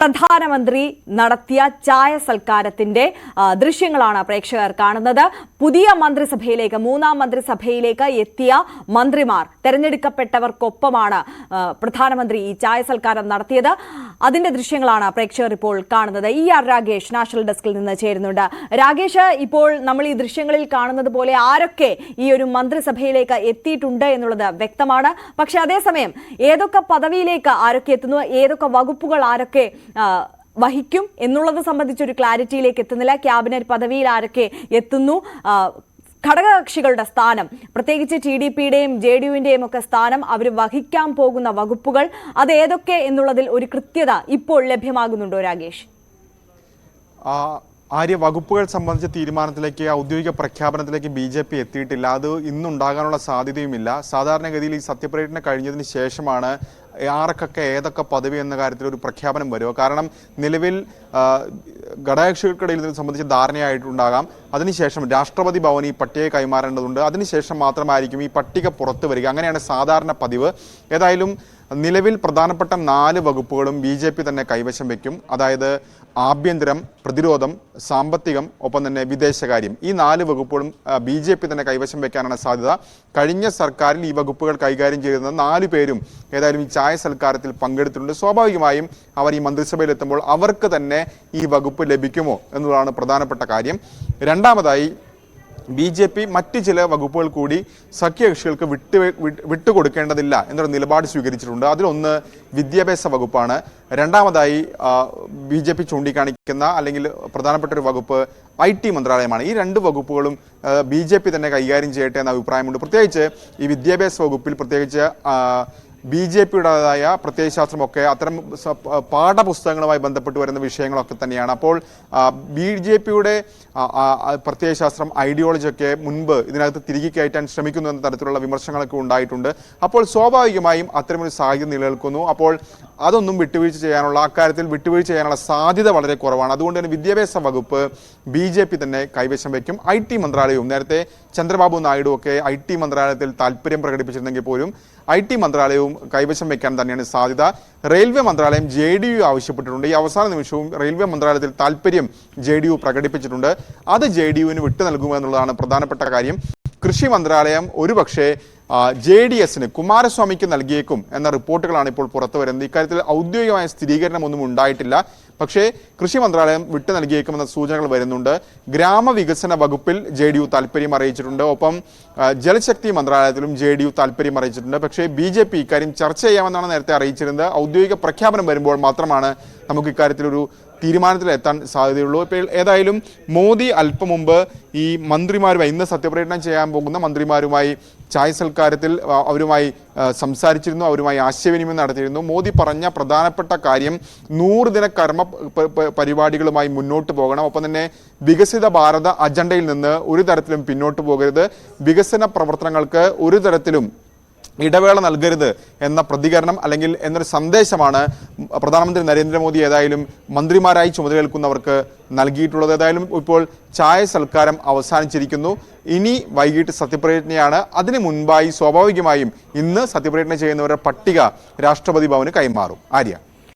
പ്രധാനമന്ത്രി നടത്തിയ ചായ സൽക്കാരത്തിന്റെ ദൃശ്യങ്ങളാണ് പ്രേക്ഷകർ കാണുന്നത്. പുതിയ മന്ത്രിസഭയിലേക്ക് മൂന്നാം മന്ത്രിസഭയിലേക്ക് എത്തിയ മന്ത്രിമാർ തെരഞ്ഞെടുക്കപ്പെട്ടവർക്കൊപ്പമാണ് പ്രധാനമന്ത്രി ഈ ചായ സൽക്കാരം നടത്തിയത്. അതിന്റെ ദൃശ്യങ്ങളാണ് പ്രേക്ഷകർ ഇപ്പോൾ കാണുന്നത്. ഇ ആർ രാഗേഷ് നാഷണൽ ഡെസ്കിൽ നിന്ന് ചേരുന്നുണ്ട്. രാഗേഷ് ഇപ്പോൾ നമ്മൾ ഈ ദൃശ്യങ്ങളിൽ കാണുന്നത് പോലെ ആരൊക്കെ ഈ ഒരു മന്ത്രിസഭയിലേക്ക് എത്തിയിട്ടുണ്ട് എന്നുള്ളത് വ്യക്തമാണ്. പക്ഷെ അതേസമയം ഏതൊക്കെ പദവിയിലേക്ക് ആരൊക്കെ എത്തുന്നു ഏതൊക്കെ വകുപ്പുകൾ ആരൊക്കെ വഹിക്കും എന്നുള്ളത് സംബന്ധിച്ചൊരു ക്ലാരിറ്റിയിലേക്ക് എത്തുന്നില്ല. ക്യാബിനറ്റ് പദവിയിൽ ആരൊക്കെ എത്തുന്നു ഘടകകക്ഷികളുടെ സ്ഥാനം പ്രത്യേകിച്ച് ടി ഡി പിയുടെയും ജെ ഡി യുവിന്റെയും ഒക്കെ സ്ഥാനം അവർ വഹിക്കാൻ പോകുന്ന വകുപ്പുകൾ അത് ഏതൊക്കെ എന്നുള്ളതിൽ ഒരു കൃത്യത ഇപ്പോൾ ലഭ്യമാകുന്നുണ്ടോ രാകേഷ്? ആര്യ വകുപ്പുകൾ സംബന്ധിച്ച തീരുമാനത്തിലേക്ക് ഔദ്യോഗിക പ്രഖ്യാപനത്തിലേക്ക് ബി ജെ പി എത്തിയിട്ടില്ല. അത് ഇന്നുണ്ടാകാനുള്ള സാധ്യതയുമില്ല. സാധാരണഗതിയിൽ ഈ സത്യപ്രതിജ്ഞ കഴിഞ്ഞതിന് ശേഷമാണ് ആർക്കൊക്കെ ഏതൊക്കെ പദവി എന്ന കാര്യത്തിൽ ഒരു പ്രഖ്യാപനം വരുമോ കാരണം നിലവിൽ ഘടകകക്ഷികൾക്കിടയിൽ ഇതിനെ സംബന്ധിച്ച് ധാരണയായിട്ടുണ്ടാകാം. അതിനുശേഷം രാഷ്ട്രപതി ഭവൻ ഈ പട്ടിക കൈമാറേണ്ടതുണ്ട്. അതിനുശേഷം മാത്രമായിരിക്കും ഈ പട്ടിക പുറത്തു വരിക. അങ്ങനെയാണ് സാധാരണ പതിവ്. ഏതായാലും നിലവിൽ പ്രധാനപ്പെട്ട നാല് വകുപ്പുകളും ബി ജെ പി തന്നെ കൈവശം വയ്ക്കും അതായത് ആഭ്യന്തരം പ്രതിരോധം സാമ്പത്തികം ഒപ്പം തന്നെ വിദേശകാര്യം. ഈ നാല് വകുപ്പുകളും ബി ജെ പി തന്നെ കൈവശം വയ്ക്കാനാണ് സാധ്യത. കഴിഞ്ഞ സർക്കാരിൽ ഈ വകുപ്പുകൾ കൈകാര്യം ചെയ്തിരുന്ന നാല് പേരും ഏതായാലും ഈ ചായ സൽക്കാരത്തിൽ പങ്കെടുത്തിട്ടുണ്ട്. സ്വാഭാവികമായും അവർ ഈ മന്ത്രിസഭയിൽ എത്തുമ്പോൾ അവർക്ക് തന്നെ ഈ വകുപ്പ് ലഭിക്കുമോ എന്നുള്ളതാണ് പ്രധാനപ്പെട്ട കാര്യം. രണ്ടാമതായി ബി ജെ പി മറ്റ് ചില വകുപ്പുകൾ കൂടി സഖ്യകക്ഷികൾക്ക് വിട്ടു വിട്ട് വിട്ടുകൊടുക്കേണ്ടതില്ല എന്നൊരു നിലപാട് സ്വീകരിച്ചിട്ടുണ്ട്. അതിലൊന്ന് വിദ്യാഭ്യാസ വകുപ്പാണ്. രണ്ടാമതായി ബി ജെ പി ചൂണ്ടിക്കാണിക്കുന്ന അല്ലെങ്കിൽ പ്രധാനപ്പെട്ട ഒരു വകുപ്പ് ഐ ടി മന്ത്രാലയമാണ്. ഈ രണ്ട് വകുപ്പുകളും ബി ജെ പി തന്നെ കൈകാര്യം ചെയ്യട്ടെ എന്ന അഭിപ്രായമുണ്ട്. പ്രത്യേകിച്ച് ഈ വിദ്യാഭ്യാസ വകുപ്പിൽ പ്രത്യേകിച്ച് ബി ജെ പിയുടേതായ പ്രത്യയശാസ്ത്രമൊക്കെ അത്തരം പാഠപുസ്തകങ്ങളുമായി ബന്ധപ്പെട്ട് വരുന്ന വിഷയങ്ങളൊക്കെ തന്നെയാണ്. അപ്പോൾ ബി ജെ പിയുടെ പ്രത്യയശാസ്ത്രം ഐഡിയോളജിയൊക്കെ മുൻപ് ഇതിനകത്ത് തിരികെ കയറ്റാൻ ശ്രമിക്കുന്നു എന്ന തരത്തിലുള്ള വിമർശനങ്ങളൊക്കെ ഉണ്ടായിട്ടുണ്ട്. അപ്പോൾ സ്വാഭാവികമായും അത്തരമൊരു സാഹചര്യം നിലനിൽക്കുന്നു. അപ്പോൾ അതൊന്നും വിട്ടുവീഴ്ച ചെയ്യാനുള്ള അക്കാര്യത്തിൽ വിട്ടുവീഴ്ച ചെയ്യാനുള്ള സാധ്യത വളരെ കുറവാണ്. അതുകൊണ്ട് തന്നെ വിദ്യാഭ്യാസ വകുപ്പ് ബി ജെ പി തന്നെ കൈവശം വയ്ക്കും. ഐ ടി മന്ത്രാലയവും നേരത്തെ ചന്ദ്രബാബു നായിഡു ഒക്കെ ഐ ടി മന്ത്രാലയത്തിൽ താല്പര്യം പ്രകടിപ്പിച്ചിരുന്നെങ്കിൽ പോലും ഐ ടി മന്ത്രാലയവും കൈവശം വയ്ക്കാൻ തന്നെയാണ് സാധ്യത. റെയിൽവേ മന്ത്രാലയം ജെ ഡി യു ആവശ്യപ്പെട്ടിട്ടുണ്ട്. ഈ അവസാന നിമിഷവും റെയിൽവേ മന്ത്രാലയത്തിൽ താല്പര്യം ജെ ഡി യു പ്രകടിപ്പിച്ചിട്ടുണ്ട്. അത് ജെ ഡി യുവിന് വിട്ടു നൽകുമെന്നുള്ളതാണ് പ്രധാനപ്പെട്ട കാര്യം. കൃഷി മന്ത്രാലയം ഒരുപക്ഷെ ജെ ഡി എസിന് കുമാരസ്വാമിക്ക് നൽകിയേക്കും എന്ന റിപ്പോർട്ടുകളാണ് ഇപ്പോൾ പുറത്തു വരുന്നത്. ഇക്കാര്യത്തിൽ ഔദ്യോഗികമായ സ്ഥിരീകരണം ഒന്നും ഉണ്ടായിട്ടില്ല. പക്ഷേ കൃഷി മന്ത്രാലയം വിട്ടു നൽകിയേക്കുമെന്ന സൂചനകൾ വരുന്നുണ്ട്. ഗ്രാമവികസന വകുപ്പിൽ ജെ ഡി യു താല്പര്യം അറിയിച്ചിട്ടുണ്ട്. ഒപ്പം ജലശക്തി മന്ത്രാലയത്തിലും ജെ ഡി യു താല്പര്യം അറിയിച്ചിട്ടുണ്ട്. പക്ഷേ ബി ജെ പി ഇക്കാര്യം ചർച്ച ചെയ്യാമെന്നാണ് നേരത്തെ അറിയിച്ചിരുന്നത്. ഔദ്യോഗിക പ്രഖ്യാപനം വരുമ്പോൾ മാത്രമാണ് നമുക്ക് ഇക്കാര്യത്തിലൊരു തീരുമാനത്തിലെത്താൻ സാധ്യതയുള്ളൂ. ഇപ്പോൾ ഏതായാലും മോദി അല്പം മുമ്പ് ഈ മന്ത്രിമാരുമായി ഇന്ന് സത്യപ്രതിജ്ഞ ചെയ്യാൻ പോകുന്ന മന്ത്രിമാരുമായി ചായ സൽക്കാരത്തിൽ അവരുമായി സംസാരിച്ചിരുന്നു അവരുമായി ആശയവിനിമയം നടത്തിയിരുന്നു. മോദി പറഞ്ഞ പ്രധാനപ്പെട്ട കാര്യം നൂറ് ദിന കർമ്മ പരിപാടികളുമായി മുന്നോട്ട് പോകണം. ഒപ്പം തന്നെ വികസിത ഭാരത അജണ്ടയിൽ നിന്ന് ഒരു തരത്തിലും പിന്നോട്ട് പോകരുത്. വികസന പ്രവർത്തനങ്ങൾക്ക് ഒരു തരത്തിലും ഇടവേള നൽകരുത് എന്ന പ്രതികരണം അല്ലെങ്കിൽ എന്നൊരു സന്ദേശമാണ് പ്രധാനമന്ത്രി നരേന്ദ്രമോദി ഏതായാലും മന്ത്രിമാരായി ചുമതലയേൽക്കുന്നവർക്ക് നൽകിയിട്ടുള്ളത്. ഏതായാലും ഇപ്പോൾ ചായ സൽക്കാരം അവസാനിച്ചിരിക്കുന്നു. ഇനി വൈകിട്ട് സത്യപ്രതിജ്ഞയാണ്. അതിനു മുൻപായി സ്വാഭാവികമായും ഇന്ന് സത്യപ്രതിജ്ഞ ചെയ്യുന്നവരുടെ പട്ടിക രാഷ്ട്രപതി ഭവന് കൈമാറും. ആര്യ?